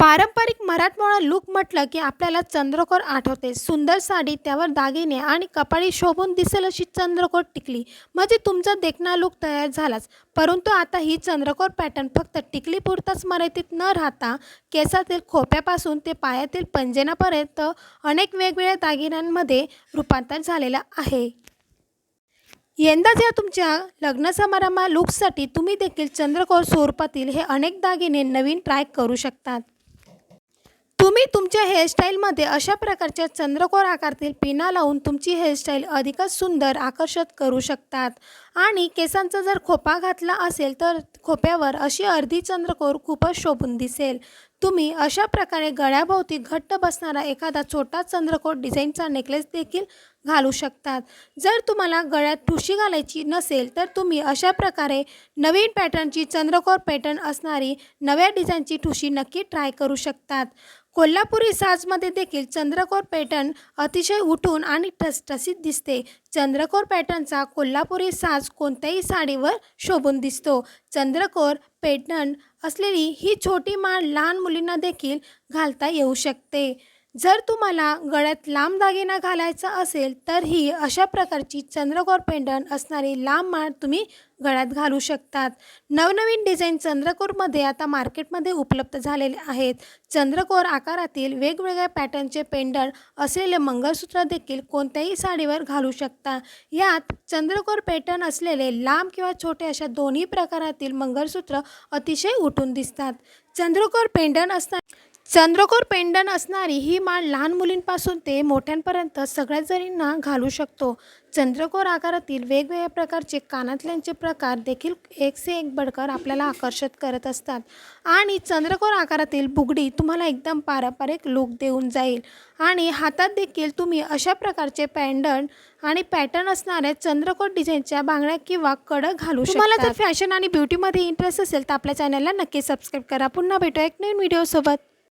पारंपरिक मराठमोळा लूक म्हटलं की आपल्याला चंद्रकोर आठवते. सुंदर साडी त्यावर दागिने आणि कपाळी शोभून दिसेल अशी चंद्रकोर टिकली. म्हणजे तुमचा देखणा लूक तयार झालाच. परंतु आता ही चंद्रकोर पॅटर्न फक्त टिकलीपुरताच मर्यादित न राहता केसातील खोप्यापासून ते पायातील पंजेनापर्यंत अनेक वेगवेगळ्या दागिन्यांमध्ये रूपांतर झालेलं आहे. यंदाच्या तुमच्या लग्न समारंभा लुक्ससाठी तुम्ही देखील चंद्रकोर स्वरूपातील हे अनेक दागिने नवीन ट्राय करू शकतात. तुम्ही तुमच्या हेअरस्टाईलमध्ये अशा प्रकारच्या चंद्रकोर आकारातील पिना लावून तुमची हेअरस्टाईल अधिकच सुंदर आकर्षक करू शकतात. आणि केसांचा जर खोपा घातला असेल तर खोप्यावर अशी अर्धी चंद्रकोर खूपच शोभून दिसेल. तुम्ही अशा प्रकारे गळ्याभोवती घट्ट बसणारा एखादा छोटा चंद्रकोर डिझाईनचा नेकलेस देखील घालू शकतात. जर तुम्हाला गळ्यात ठुशी घालायची नसेल तर तुम्ही अशा प्रकारे नवीन पॅटर्नची चंद्रकोर पॅटर्न असणारी नव्या डिझाईनची ठुशी नक्की ट्राय करू शकतात. कोल्हापुरी साजमध्ये देखील चंद्रकोर पॅटर्न अतिशय उठून आणि ठसठसीत दिसते. चंद्रकोर पॅटर्नचा कोल्हापुरी साज कोणत्याही साडीवर शोभून दिसतो. चंद्रकोर पॅटर्न असलेली ही छोटी माळ लहान मुलींना देखील घालता येऊ शकते. जर तुम्हाला गळ्यात लांब दागिना घालायचा असेल तर ही अशा प्रकारची चंद्रकोर पेंडंट असणारी लांब माळ तुम्ही गळ्यात घालू शकतात. नवनवीन डिझाईन चंद्रकोरमध्ये आता मार्केटमध्ये उपलब्ध झालेले आहेत. चंद्रकोर आकारातील वेगवेगळ्या पॅटर्नचे पेंडंट असलेले मंगळसूत्र देखील कोणत्याही साडीवर घालू शकता. यात चंद्रकोर पॅटर्न असलेले लांब किंवा छोटे अशा दोन्ही प्रकारातील मंगळसूत्र अतिशय उठून दिसतात. चंद्रकोर पेंडन असणार चंद्रकोर पेंडन असणारी ही माळ लहान मुलींपासून ते मोठ्यांपर्यंत सगळ्याच जणींना घालू शकतो. चंद्रकोर आकारातील वेगवेगळ्या प्रकारचे कानातल्यांचे प्रकार देखील एक से एक बडकर आपल्याला आकर्षित करत असतात. आणि चंद्रकोर आकारातील बुगडी तुम्हाला एकदम पारंपरिक लूक देऊन जाईल. आणि हातात देखील तुम्ही अशा प्रकारचे पॅन्डन आणि पॅटर्न असणाऱ्या चंद्रकोर डिझाईनच्या बांगड्या किंवा कडक घालू तुम्हाला जर फॅशन आणि ब्युटीमध्ये इंटरेस्ट असेल तर आपल्या चॅनलला नक्की सबस्क्राईब करा. पुन्हा भेटू एक नवीन व्हिडिओसोबत